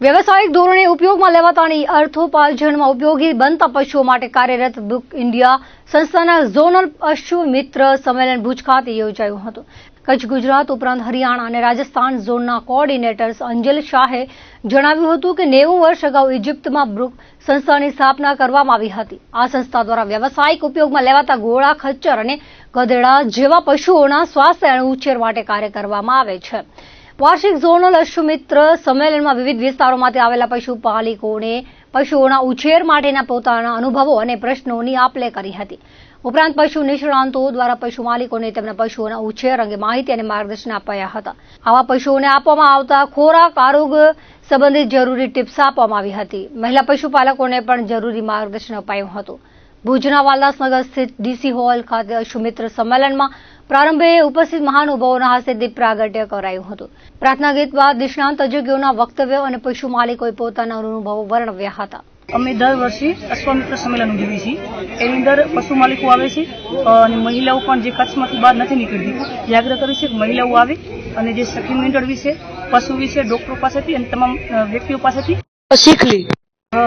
વ્યવસાયિક ધોરણે ઉપયોગમાં લેવાતાની અર્થોપાર્જનમાં ઉપયોગી બનતા પશુઓ માટે કાર્યરત બુક ઇન્ડિયા સંસ્થાના ઝોનલ પશુ મિત્ર સંમેલન ભુજ ખાતે યોજાયું હતું. કચ્છ, ગુજરાત ઉપરાંત હરિયાણા અને રાજસ્થાન ઝોનના કોઓર્ડિનેટર્સ અંજલ શાહે જણાવ્યું હતું કે નેવું વર્ષ અગાઉ ઇજિપ્તમાં બ્રુક સંસ્થાની સ્થાપના કરવામાં આવી હતી. આ સંસ્થા દ્વારા વ્યવસાયિક ઉપયોગમાં લેવાતા ઘોડા ખચ્ચર અને ગધેડા જેવા પશુઓના સ્વાસ્થ્ય અને ઉછેર માટે કાર્ય કરવામાં આવે છે. વાર્ષિક ઝોનલ અશ્વમિત્ર સંમેલનમાં વિવિધ વિસ્તારોમાંથી આવેલા પશુપાલિકોને પશુઓના ઉછેર માટેના પોતાના અનુભવો અને પ્રશ્નોની આપલે કરી હતી. ઉપરાંત પશુ નિષ્ણાંતો દ્વારા પશુ માલિકોને તેમના પશુઓના ઉછેર અંગે માહિતી અને માર્ગદર્શન અપાયા હતા. આવા પશુઓને આપવામાં આવતા ખોરાક, આરોગ્ય સંબંધિત જરૂરી ટિપ્સ આપવામાં આવી હતી. મહિલા પશુપાલકોને પણ જરૂરી માર્ગદર્શન અપાયું હતું. ભુજના વાલ્દાસનગર સ્થિત ડીસી હોલ ખાતે અશ્વમિત્ર સંમેલનમાં પ્રારંભે ઉપસ્થિત મહાનુભાવોના હસ્તે દીપ પ્રાગટ્ય કરાયું હતું. પ્રાર્થના ગીત બાદ નિષ્ણાંત તજજ્ઞોના વક્તવ્યો અને પશુ માલિકોએ પોતાના અનુભવો વર્ણવ્યા હતા. અમે દર વર્ષે અશ્વમિત્ર સંમેલન ઉજવીએ છીએ. એની અંદર પશુ માલિકો આવે છે અને મહિલાઓ પણ જે કચ્છમાંથી બહાર નથી નીકળતી જે આગ્રહ કરી છે કે મહિલાઓ આવે અને જે સખી મંડળ વિશે પશુ વિશે ડોક્ટરો પાસેથી અને તમામ વ્યક્તિઓ પાસેથી શીખ લી.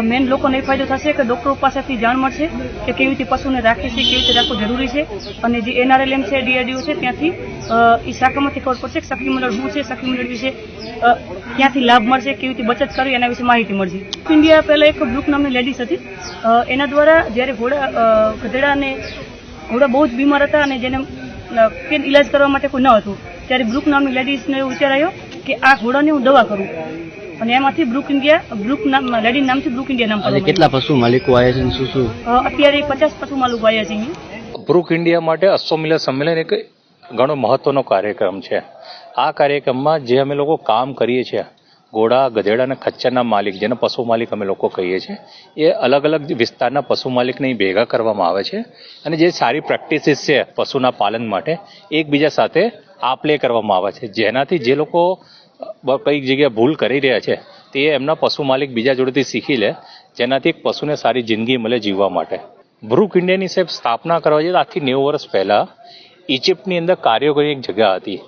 મેન લોકોને એ ફાયદો થશે કે ડોક્ટરો પાસેથી જાણ મળશે કે કેવી રીતે પશુને રાખે છે, કેવી રીતે રાખવું જરૂરી છે. અને જે એનઆરએલએમ છે ડીઆરડીઓ છે, ત્યાંથી એ શાખામાંથી ખબર પડશે કે સખી મંડળ શું છે સખી મંડળ વિશે ક્યાંથી લાભ મળશે, કેવી રીતે બચત કરવી, એના વિશે માહિતી મળશે. ઇન્ડિયા પહેલાં એક બ્રુક નામની લેડીઝ હતી. એના દ્વારા જ્યારે ઘોડા ગધેડા અને ઘોડા બહુ જ બીમાર હતા અને જેને ઇલાજ કરવા માટે કોઈ ન હતું, ત્યારે બ્રુક નામની લેડીઝને એવો વિચાર આવ્યો કે આ ઘોડાને હું દવા કરું. અને એમાંથી બ્રુક ઇન્ડિયા બ્રુક નામ લેડી નામથી બ્રુક ઇન્ડિયા નામ આજે કેટલા પશુ માલિકો આવ્યા છે અને શું શું? અત્યારે પચાસ પશુ માલિકો આવ્યા છે અહીંયા. બ્રુક ઇન્ડિયા માટે અશ્વમિલન સંમેલન એક ઘણો મહત્વનો કાર્યક્રમ છે. આ કાર્યક્રમમાં જે અમે લોકો કામ કરીએ છીએ ઘોડા ગધેડા અને ખચ્ચરના માલિક જેને પશુ માલિક અમે લોકો કહીએ છીએ એ અલગ અલગ વિસ્તારના પશુ માલિકને ભેગા કરવામાં આવે છે. અને જે સારી પ્રેક્ટિસીસ છે પશુના પાલન માટે એકબીજા સાથે આપલે કરવામાં આવે છે. જેનાથી જે લોકો કઈ જગ્યાએ ભૂલ કરી રહ્યા છે, તે એમના પશુ માલિક બીજા જોડેથી શીખી લે, જેનાથી એક પશુને સારી જિંદગી મળે જીવવા માટે. બ્રુક ઇન્ડિયાની સાહેબ સ્થાપના કરવા જઈએ આજથી નેવું વર્ષ પહેલાં ઇજિપ્તની અંદર કાર્યો કરી એક જગ્યા હતી.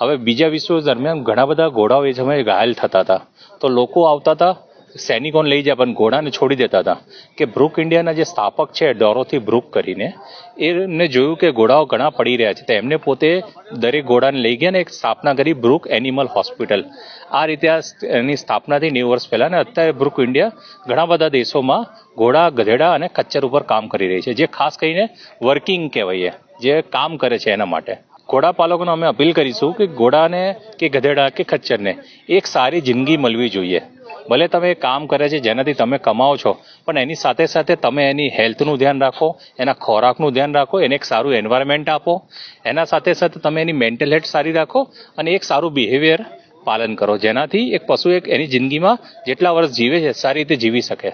હવે બીજા વિશ્વ દરમિયાન ઘણા બધા ઘોડાઓ એ સમયે ઘાયલ થતા હતા. તો લોકો આવતા હતા સૈનિકોને લઈ જાય, પણ ઘોડાને છોડી દેતા હતા. કે બ્રુક ઇન્ડિયાના જે સ્થાપક છે, ડોરોથી બ્રુક કરીને, એમને જોયું કે ઘોડાઓ ઘણા પડી રહ્યા છે. તો એમને પોતે દરેક ઘોડાને લઈ ગયા ને એક સ્થાપના કરી, બ્રુક એનિમલ હોસ્પિટલ. આ રીતે આ એની સ્થાપનાથી નેવું વર્ષ પહેલાં ને અત્યારે બ્રુક ઇન્ડિયા ઘણા બધા દેશોમાં ઘોડા, ગધેડા અને ખચ્ચર ઉપર કામ કરી રહી છે. જે ખાસ કરીને વર્કિંગ કહેવાય જે કામ કરે છે એના માટે. ઘોડા પાલકોને અમે અપીલ કરીશું કે ઘોડાને કે ગધેડા કે ખચ્ચરને એક સારી જિંદગી મળવી જોઈએ. ભલે તમે કામ કરે છે જેનાથી તમે કમાઓ છો, પણ એની સાથે સાથે તમે એની હેલ્થનું ધ્યાન રાખો, એના ખોરાકનું ધ્યાન રાખો, એને એક સારું એન્વાયરમેન્ટ આપો, એના સાથે સાથે તમે એની મેન્ટલ હેલ્થ સારી રાખો અને એક સારું બિહેવિયર પાલન કરો. જેનાથી એક પશુ એક એની જિંદગીમાં જેટલા વર્ષ જીવે છે, સારી રીતે જીવી શકે.